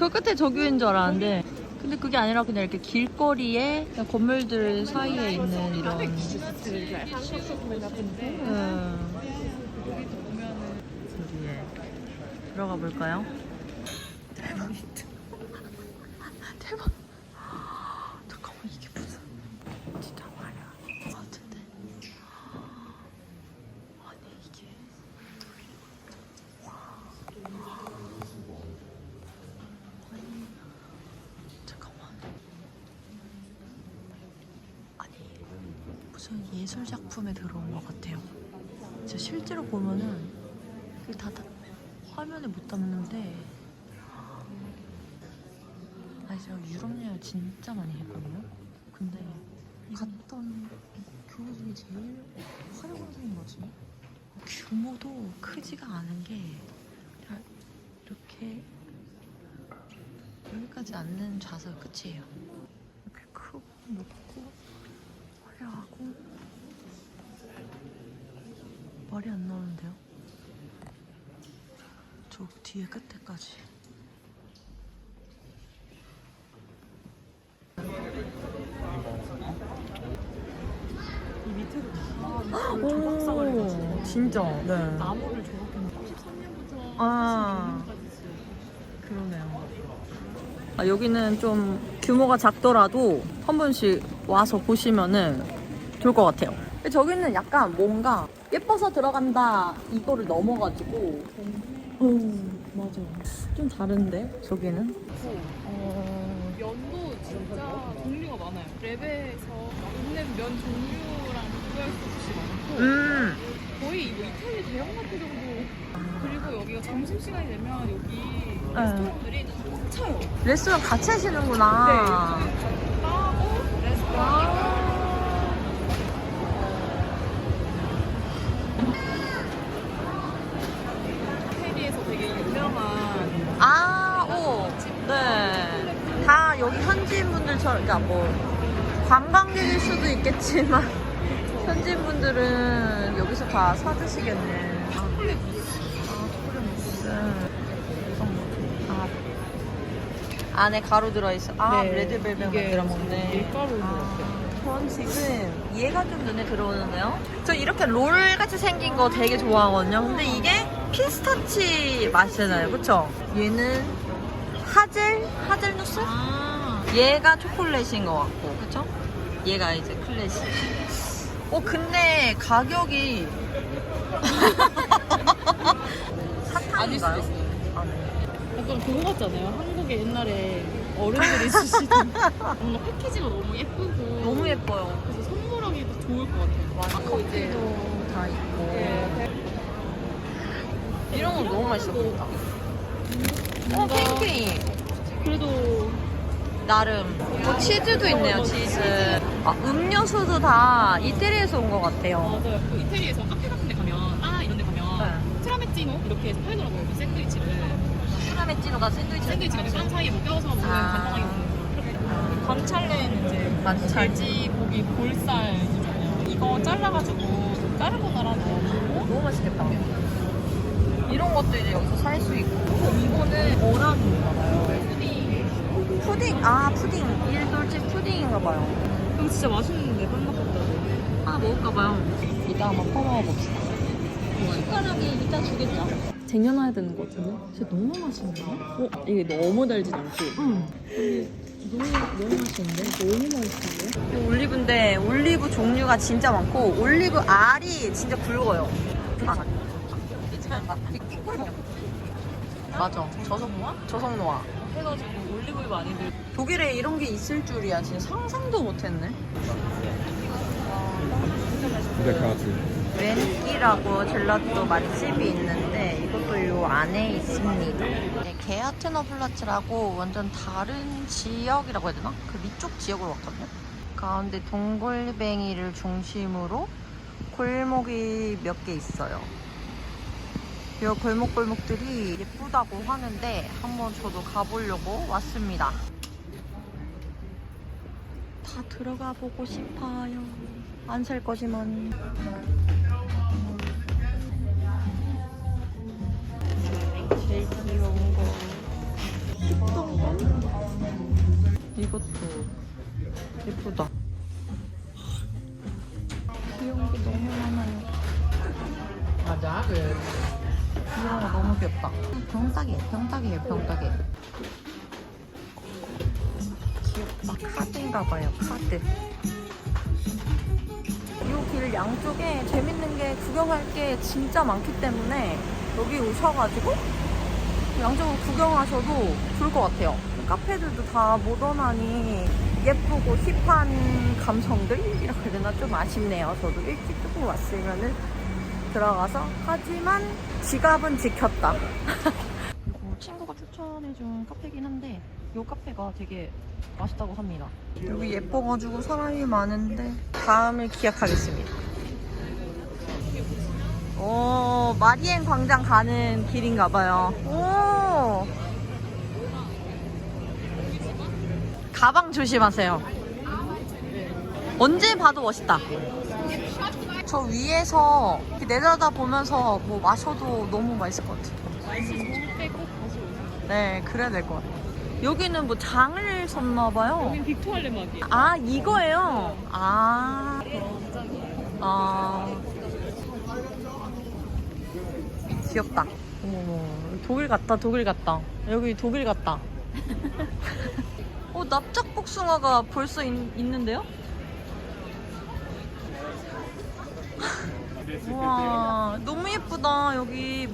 저 끝에 저교인 줄 알았는데 근데 그게 아니라 그냥 이렇게 길거리에 그냥 건물들 사이에 있는 이런 음. 들어가 볼까요? 대박 대박 잠깐만 이게 무슨 진짜 말이야 같은데 아니 이게 잠깐만. 아니 무슨 예술 작품에 들어온 것 같아요. 진짜 실제로 보면은 그게 다, 다 화면에 못 담는데. 아니 제가 유럽 여행 진짜 많이 했거든요. 근데 갔던 교회 중에 제일 화려한 생인 거지. 규모도 크지가 않은 게 이렇게 여기까지 앉는 좌석 끝이에요. 이렇게 크고 높고 화려하고 말이 안 나오는데요. 저 뒤에 끝에까지. 이 밑에도 오, 진짜. 네. 나무를 저렇게 33년부터 아. 22년까지 있어요. 그러네요. 아, 여기는 좀 규모가 작더라도 한 번씩 와서 보시면은 좋을 것 같아요. 근데 저기는 약간 뭔가 예뻐서 들어간다 이거를 넘어가지고. 음, 맞아. 좀 다른데 저기는? 어, 면도 진짜 종류가 많아요. 랩에서 있는 면 종류랑 비교할 수 없이 많고 음, 거의 이거 이태리 대형마트 정도 그리고 여기가 점심시간이 되면 여기 네. 레스토랑들이 꽉 차요. 레스토랑 같이 하시는구나. 네, 바고 레스토랑 현지인분들처럼, 그러니까 뭐, 관광객일 수도 있겠지만, 현지인분들은 여기서 다 사드시겠네. 아, 초콜릿 아, 초콜릿 무스. 거지? 아. 안에 가루 들어있어. 아, 네, 레드벨벳 이게 만들어 먹네. 밀가루 아. 전 지금 얘가 좀 눈에 들어오는데요. 저 이렇게 롤 같이 생긴 거 되게 좋아하거든요. 근데 이게 피스타치 맛이잖아요. 그쵸? 얘는 하젤? 하젤 누스? 아, 얘가 초콜릿인 것 같고, 그쵸? 얘가 이제 클래식. 어, 근데 가격이. 사탕인가요? 아, 네. 약간 그거 같잖아요. 한국에 옛날에 어른들이 쓰시던 뭔가 패키지가 너무 예쁘고 너무 예뻐요. 그래서 선물하기도 좋을 것 같아요. 와, 아까 이제 커피도 다 있고. 네, 이런 건 너무 맛있어 보인다. 어, 뭔가 팬케이크. 그래도 나름. 뭐 치즈도 있네요, 치즈. 아, 음료수도 다 이태리에서 온 것 같아요. 맞아요. 그 이태리에서 카페 같은 데 가면 아 이런 데 가면 네. 트라메찌노 이렇게 해서 팔더라고요. 그 샌드위치를 파메찌노가 샌드위치. 샌드위치가 빵 사이에 뭐 껴서 먹으면 아. 간단하게 먹는 관찰레는 이제 관찰. 돼지 고기 볼살 있잖아요. 이거 잘라가지고 까르보나라 넣어주고 너무 맛있겠다. 이런 것도 이제 여기서 살 수 있고. 이거는 어란인가 봐요. 푸딩 아, 푸딩. 일돌집 푸딩인가 봐요. 이거 진짜 맛있는데 같다고 하나 먹을까 봐요. 이따 한번 퍼먹어 봅시다. 숟가락이 이따 주겠죠? 쟁여놔야 되는 것 같은데? 진짜 너무 맛있는데? 어? 이게 너무 달진 않고 응. 너무 너무 맛있는데? 너무 맛있는데? 올리브인데 올리브 종류가 진짜 많고 올리브 알이 진짜 굵어요. 아. 맞아. 저속노아? 저속노아. 해가지고 올리브유 많이 들 독일에 이런 게 있을 줄이야. 진짜 상상도 못했네. 웬기라고 젤라또 맛집이 있는데 이것도 요 안에 있습니다. 네, 게하트너 플라츠라고 완전 다른 지역이라고 해야 되나? 그 위쪽 지역으로 왔거든요. 가운데 동골뱅이를 중심으로 골목이 몇 개 있어요. 이 골목골목들이 예쁘다고 하는데 한번 저도 가보려고 왔습니다. 다 들어가 보고 싶어요. 안 살 거지만. 제일 귀여운 거. 뚜껑 이것도 예쁘다. 귀여운 게 너무 많아요. 맞아. 그 거 너무 귀엽다. 병따개, 병따개예요, 병따개. 귀엽다. 카드인가 봐요, 카드. 이 길 양쪽에 재밌는 게 구경할 게 진짜 많기 때문에 여기 오셔가지고 양쪽으로 구경하셔도 좋을 것 같아요. 카페들도 다 모던하니 예쁘고 힙한 감성들이라고 해야 되나 좀 아쉽네요. 저도 일찍 조금 왔으면은 들어가서 하지만 지갑은 지켰다. 그리고 친구가 추천해준 카페긴 한데 이 카페가 되게 맛있다고 합니다. 여기 예뻐가지고 사람이 많은데 다음을 기약하겠습니다. 오 마리엔 광장 가는 길인가 봐요. 오 가방 조심하세요. 언제 봐도 멋있다. 저 위에서 내려다 보면서 뭐 마셔도 너무 맛있을 것 같아요. 맛있는 빼고 다시 오세요. 네, 그래야 될 것 같아요. 여기는 뭐 장을 섰나 봐요. 여긴 빅토알 레 막이에요. 아, 이거예요? 아. 아. 귀엽다. 어머, 독일 같다, 독일 같다. 여기 독일 같다. 어, 납작 복숭아가 벌써 있, 있는데요? 와, 너무 예쁘다. 여기